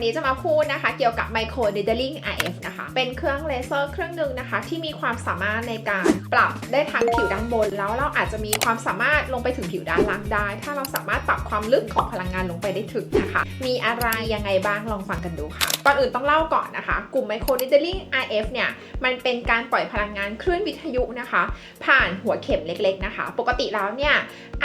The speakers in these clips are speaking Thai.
วันนี้จะมาพูดนะคะ เกี่ยวกับ Micro Needling IF นะคะ เป็นเครื่องเลเซอร์เครื่องหนึ่งนะคะ ที่มีความสามารถในการปรับได้ทั้งผิวด้านบน แล้วเราอาจจะมีความสามารถลงไปถึงผิวด้านล่างได้ ถ้าเราสามารถปรับความลึกของพลังงานลงไปได้ถึงนะคะ มีอะไรยังไงบ้างลองฟังกันดูค่ะ ก่อนอื่นต้องเล่าก่อนนะคะ กลุ่ม Micro Needling IF เนี่ยมันเป็นการปล่อยพลังงานคลื่นวิทยุนะคะ ผ่านหัวเข็มเล็กๆนะคะ ปกติแล้วเนี่ย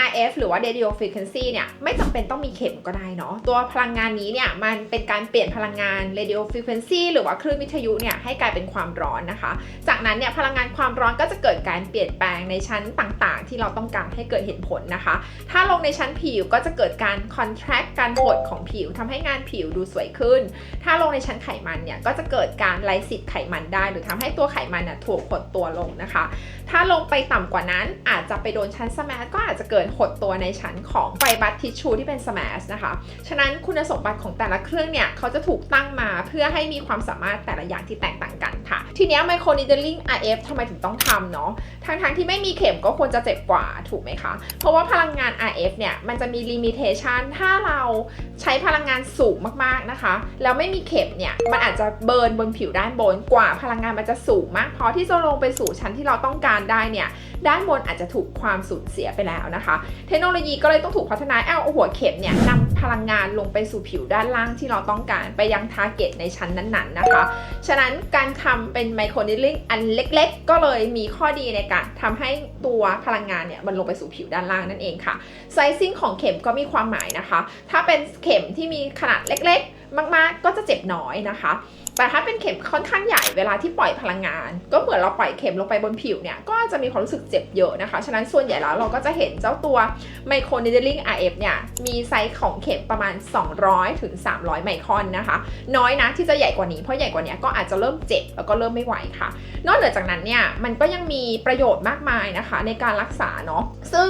RF หรือว่า radio frequency เนี่ยไม่จำเป็นต้องมีเข็มก็ได้เนาะตัวพลังงานนี้เนี่ยมันเป็นการเปลี่ยนพลังงาน radio frequency หรือว่าคลื่นวิทยุเนี่ย ให้กลายเป็นความร้อนนะคะ จากนั้นเนี่ยพลังงานความร้อนก็จะเกิดการเปลี่ยนแปลงในชั้นต่างๆ ที่เราต้องการให้เกิดเห็นผลนะคะ ถ้าลงในชั้นผิวก็จะเกิดการ contract การหดของผิวทำให้งานผิวดูสวยขึ้น ถ้าลงในชั้นไขมันเนี่ยก็จะเกิดการไลซิดไขมันได้ หรือทำให้ตัวไขมันน่ะถูกหดตัวลงนะคะ ถ้าลงไปต่ำกว่านั้นอาจจะไปโดนชั้นสแมสก็อาจจะเกิดหดตัวในชั้นของไฟบัตทิชชูที่เป็นสแมสนะคะ ฉะนั้นคุณสมบัติของแต่ละเครื่องเนี่ยเขาจะถูกตั้งมาเพื่อให้มีความสามารถแต่ละอย่างที่แตกต่างกันค่ะ ทีเนี้ไมโครนิดเดิลลิง RF ทำไมถึงต้องทำเนาะทางทางๆที่ไม่มีเข็มก็ควรจะเจ็บกว่าถูกไหมคะ เพราะว่าพลังงาน RF เนี่ยมันจะมีลิมิเ t ชันถ้าเราใช้พลังงานสูงมากๆนะคะ แล้วไม่มีเข็มเนี่ยมันอาจจะเบิร์นบนผิวด้านบนกว่าพลังงานมันจะสูงมากพอที่จะลงไปสู่ชั้นที่เราต้องการได้เนี่ยด้านบนอาจจะถูกความสูญเสียไปแล้วนะคะ เทคโนโลยีก็เลยต้องถูกพัฒนาเอาหัวเข็มเนี่ยนำพลังงานลงไปสู่ผิวด้านล่างที่เราต้องการไปยังทาร์เก็ตในชั้นนั้นๆนะคะ ฉะนั้นการทำเป็นไมโครนิดลิ่งอันเล็กๆ ก็เลยมีข้อดีในการทำให้ตัวพลังงานเนี่ยมันลงไปสู่ผิวด้านล่างนั่นเองค่ะไซซิ่งของเข็มก็มีความหมายนะคะ ถ้าเป็นเข็มที่มีขนาดเล็กๆ มากๆ ก็จะเจ็บน้อยนะคะ แต่ถ้าเป็นเข็มค่อนข้างใหญ่เวลาที่ปล่อยพลังงาน ก็เหมือนเราปล่อยเข็มลงไปบนผิวเนี่ย ก็จะมีความรู้สึกเจ็บเยอะนะคะ ฉะนั้นส่วนใหญ่แล้วเราก็จะเห็นเจ้าตัวไมโครนิดลิง RF เนี่ย มีไซส์ของเข็มประมาณ 200ถึง300 ไมครอนนะคะ น้อยนะที่จะใหญ่กว่านี้ เพราะใหญ่กว่านี้ก็อาจจะเริ่มเจ็บแล้วก็เริ่มไม่ไหวค่ะ นอกเหนือจากนั้นเนี่ย มันก็ยังมีประโยชน์มากมายนะคะ ในการรักษาเนาะ ซึ่ง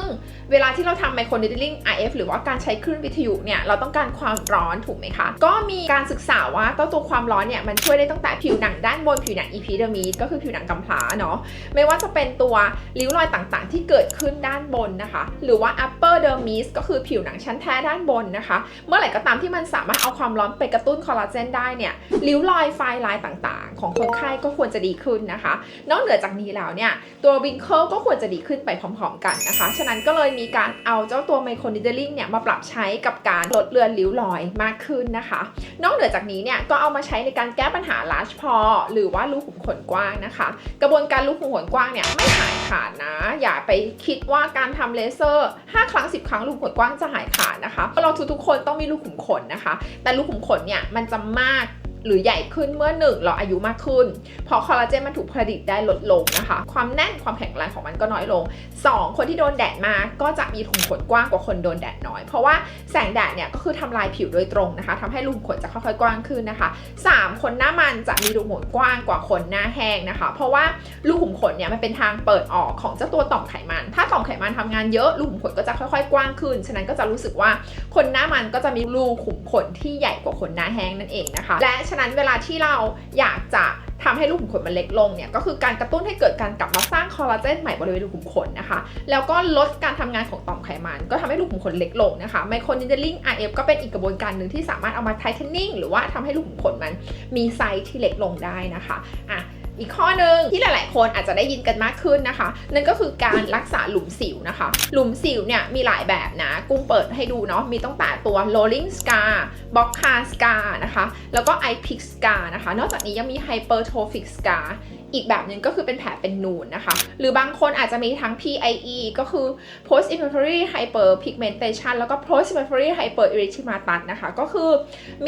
เวลาที่เราทำไมโครนิดลิง RF หรือว่าการใช้คลื่นวิทยุเนี่ย เราต้องการความร้อนถูกไหมคะ ก็มีการศึกษาว่าเจ้าตัวความร้อนเนี่ยมันช่วยได้ตั้งแต่ผิวหนังด้านบนผิวหนังอีพีเดอร์มีก็คือผิวหนังกำพร้าเนาะไม่ว่าจะเป็นตัวริ้วรอยต่างๆ ที่เกิดขึ้นด้านบนนะคะ หรือว่า upper dermis ก็คือผิวหนังชั้นแท้ด้านบนนะคะ เมื่อไหร่ก็ตามที่มันสามารถเอาความร้อนไปกระตุ้นคอลลาเจนได้เนี่ยริ้วรอยไฟลายต่างๆ ของคนไข้ก็ควรจะดีขึ้นนะคะ นอกเหนือจากนี้แล้วเนี่ยตัววิงเคิลก็ควรจะดีขึ้นไปพร้อมๆ กันนะคะ ฉะนั้นก็เลยมีการเอาเจ้าตัวไมโครนิดลิงเนี่ยมาปรับใช้กับการลดเลือนริ้วรอยมากขึ้นนะคะ นอกเหนือจากนี้เนี่ยก็เอามาใช้ในการแก้ปัญหา large pore หรือว่ารูขุมขนกว้างนะคะ กระบวนการรูขุมขนกว้างเนี่ยไม่หายขาดนะ อย่าไปคิดว่าการทำเลเซอร์ 5 ครั้ง 10 ครั้งรูขุมขนกว้างจะหายขาดนะคะเพราะเราทุกๆคนต้องมีรูขุมขนนะคะ แต่รูขุมขนเนี่ยมันจะมาก หรือใหญ่ขึ้นเมื่อหนึ่งเราอายุมากขึ้น เพราะคอลลาเจนมันถูกผลิตได้ลดลงนะคะ ความแน่นความแข็งแรงของมันก็น้อยลง 2 คนที่โดนแดดมากก็จะมีรูขุมขนกว้างกว่าคนโดนแดดน้อย เพราะว่าแสงแดดเนี่ยก็คือทำลายผิวโดยตรงนะคะทำให้รูขุมขนจะค่อยๆกว้างขึ้นนะคะ 3 คนหน้ามันจะมีรูขุมขนกว้างกว่าคนหน้าแห้งนะคะ เพราะว่ารูขุมขนเนี่ยมันเป็นทางเปิดออกของเจ้าตัวต่อมไขมัน ถ้าต่อมไขมันทำงานเยอะรูขุมขนก็จะค่อยๆ กว้างขึ้น ฉะนั้นก็จะรู้สึกว่าคนหน้ามันก็จะมีรูขุมขนที่ใหญ่กว่าคนหน้าแห้งนั่นเองนะคะ และฉะนั้นเวลาที่เราอยากจะทำให้รูขุมขนมันเล็กลงเนี่ยก็คือการกระตุ้นให้เกิดการกลับมาสร้างคอลลาเจนใหม่บริเวณรูขุมขนนะคะ แล้วก็ลดการทำงานของต่อมไขมัน ก็ทำให้รูขุมขนเล็กลงนะคะไมโครนิดลิง RF ก็เป็นอีกกระบวนการหนึ่งที่สามารถเอามาไทเทนนิ่งหรือว่าทำให้รูขุมขนมันมีไซส์ที่เล็กลงได้นะคะอะอีกข้อหนึ่งที่หลาย ๆ คนอาจจะได้ยินกันมากขึ้นนะคะ นั่นก็คือการรักษาหลุมสิวนะคะ หลุมสิวเนี่ยมีหลายแบบนะ กุ้งเปิดให้ดูเนาะมีตั้งแต่ตัว rolling scar box car scar นะคะ แล้วก็ eye pick scar นะคะ นอกจากนี้ยังมี hypertrophic scar อีกแบบหนึ่งก็คือเป็นแผลเป็นนูนนะคะ หรือบางคนอาจจะมีทั้ง PIE ก็คือ post inflammatory hyperpigmentation แล้วก็ post inflammatory hypererythematosus นะคะ ก็คือ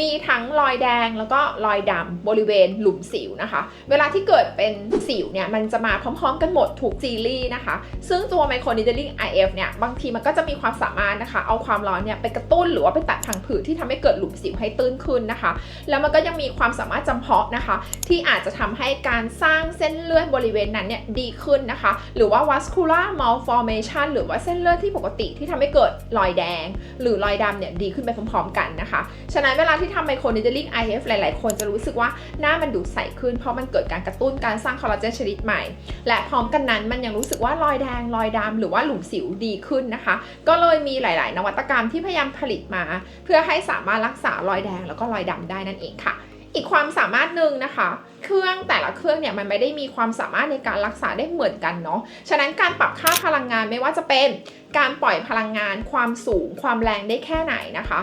มีทั้งรอยแดงแล้วก็รอยดำบริเวณหลุมสิวนะคะ เวลาที่เกิดเป็นสิวเนี่ย มันจะมาพร้อมๆกันหมดถูกซีรีส์นะคะ ซึ่งตัว microneedling IF เนี่ย บางทีมันก็จะมีความสามารถนะคะ เอาความร้อนเนี่ยไปกระตุ้นหรือว่าไปตัดพังผืดที่ทำให้เกิดหลุมสิวให้ตื้นขึ้นนะคะ แล้วมันก็ยังมีความสามารถจำเพาะนะคะ ที่อาจจะทำให้การสร้างเส้นเลือดบริเวณนั้นเนี่ยดีขึ้นนะคะ หรือว่า vascular malformation หรือว่าเส้นเลือดที่ปกติที่ทำให้เกิดรอยแดง หรือรอยดำเนี่ยดีขึ้นไปพร้อมๆกันนะคะ ฉะนั้นเวลาที่ทำไมโครนิดลิง IF หลายๆ คนจะรู้สึกว่าหน้ามันดูใสขึ้น เพราะมันเกิดการกระตุ้นตุ้นการสร้างคอลลาเจนชนิดใหม่ และพร้อมกันนั้นมันยังรู้สึกว่ารอยแดงรอยดำหรือว่าหลุมสิวดีขึ้นนะคะ ก็เลยมีหลาย ๆ นวัตกรรมที่พยายามผลิตมา เพื่อให้สามารถรักษารอยแดงแล้วก็รอยดำได้นั่นเองค่ะ อีกความสามารถหนึ่งนะคะ เครื่องแต่ละเครื่องเนี่ยมันไม่ได้มีความสามารถในการรักษาได้เหมือนกันเนาะฉะนั้นการปรับค่าพลังงานไม่ว่าจะเป็นการปล่อยพลังงาน ความสูง ความแรงได้แค่ไหนนะคะ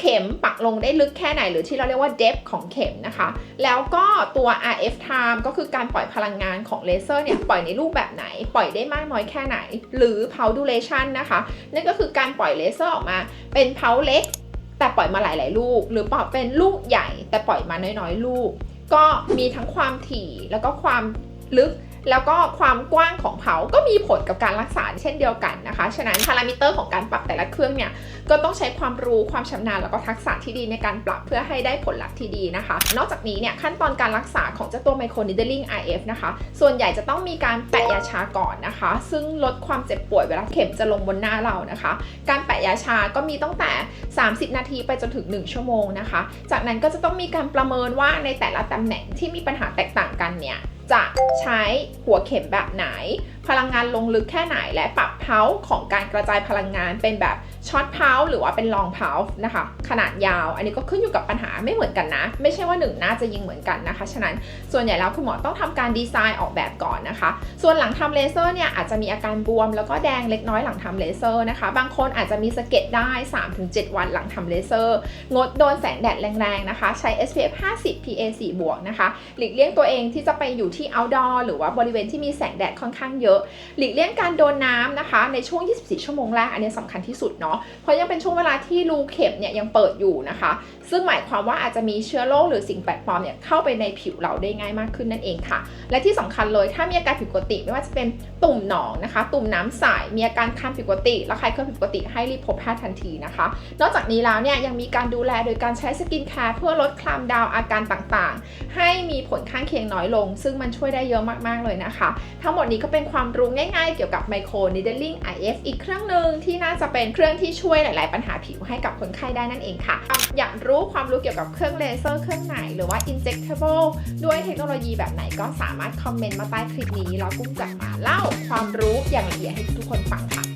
เข็มปักลงได้ลึกแค่ไหนหรือที่เราเรียกว่า depth ของเข็มนะคะ แล้วก็ตัว RF time ก็คือการปล่อยพลังงานของเลเซอร์เนี่ย ปล่อยในรูปแบบไหน ปล่อยได้มากน้อยแค่ไหน หรือ pulse duration นะคะ นั่นก็คือการปล่อยเลเซอร์ออกมาเป็น pulse เล็ก แต่ปล่อยมาหลาย ๆ ลูก หรือปล่อยเป็นลูกใหญ่ แต่ปล่อยมาน้อย ๆ ลูก ก็มีทั้งความถี่แล้วก็ความลึก แล้วก็ความกว้างของเผาก็มีผลกับการรักษาเช่นเดียวกันนะคะ ฉะนั้นพารามิเตอร์ของการปรับแต่ละเครื่องเนี่ยก็ต้องใช้ความรู้ความชำนาญแล้วก็ทักษะที่ดีในการปรับเพื่อให้ได้ผลลัพธ์ที่ดีนะคะ นอกจากนี้เนี่ยขั้นตอนการรักษาของเจ้าตัวไมโครนิดเดิล IF นะคะ ส่วนใหญ่จะต้องมีการแปะยาชาก่อนนะคะ ซึ่งลดความเจ็บป่วยเวลาเข็มจะลงบนหน้าเรานะคะ การแปะยาชาก็มีตั้งแต่ 30 นาทีไปจนถึง 1 ชั่วโมงนะคะ จากนั้นก็จะต้องมีการประเมินว่าในแต่ละตำแหน่งที่มีปัญหาแตกต่างกันเนี่ย จะใช้หัวเข็มแบบไหน พลังงานลงลึกแค่ไหน และปรับเพาของการกระจายพลังงานเป็นแบบช็อตเพาหรือว่าเป็นลองเพานะคะ ขนาดยาว อันนี้ก็ขึ้นอยู่กับปัญหาไม่เหมือนกันนะ ไม่ใช่ว่าหนึ่งน่าจะยิงเหมือนกันนะคะ ฉะนั้นส่วนใหญ่แล้วคุณหมอต้องทำการดีไซน์ออกแบบก่อนนะคะ ส่วนหลังทำเลเซอร์เนี่ยอาจจะมีอาการบวม แล้วก็แดงเล็กน้อยหลังทำเลเซอร์นะคะ บางคนอาจจะมีสะเก็ดได้ 3-7 วันหลังทำเลเซอร์ งดโดนแสงแดดแรงๆนะคะ ใช้ SPF 50 PA 4บวกนะคะ หลีกเลี่ยงตัวเองที่จะไปอยู่ที่ที่ outdoor หรือว่าบริเวณที่มีแสงแดดค่อนข้างเยอะ หลีกเลี่ยงการโดนน้ำนะคะ ในช่วง 24 ชั่วโมงแรกอันนี้สำคัญที่สุดเนาะเพราะยังเป็นช่วงเวลาที่รูเข็มเนี่ยยังเปิดอยู่นะคะ ซึ่งหมายความว่าอาจจะมีเชื้อโรคหรือสิ่งแปลกปลอมเนี่ยเข้าไปในผิวเราได้ง่ายมากขึ้นนั่นเองค่ะ และที่สำคัญเลยถ้ามีอาการผิดปกติไม่ว่าจะเป็นตุ่มหนองนะคะ ตุ่มน้ำใสมีอาการคันผิดปกติและใครเคยผิดปกติให้รีบพบแพทย์ทันทีนะคะ นอกจากนี้แล้วเนี่ยยังมีการดูแลโดยการใช้สกินแคร์เพื่อลดคลามดาวอาการต่างๆ ให้มีผลข้างเคียงน้อยลง ซึ่งมันช่วยได้เยอะมากๆเลยนะคะ ทั้งหมดนี้ก็เป็นความรู้ง่ายๆ เกี่ยวกับไมโครนิดเดิล IF อีกเครื่องหนึ่งที่น่าจะเป็นเครื่องที่ช่วยหลาย ๆ ปัญหาผิวให้กับคนไข้ได้นั่นเองค่ะ อยากรู้ความรู้เกี่ยวกับเครื่องเลเซอร์เครื่องไหนหรือว่า injectable ด้วยเทคโนโลยีแบบไหนก็สามารถคอมเมนต์มาใต้คลิปนี้แล้วกุ้งจะมาเล่าความรู้อย่างละเอียดให้ทุกคนฟังค่ะ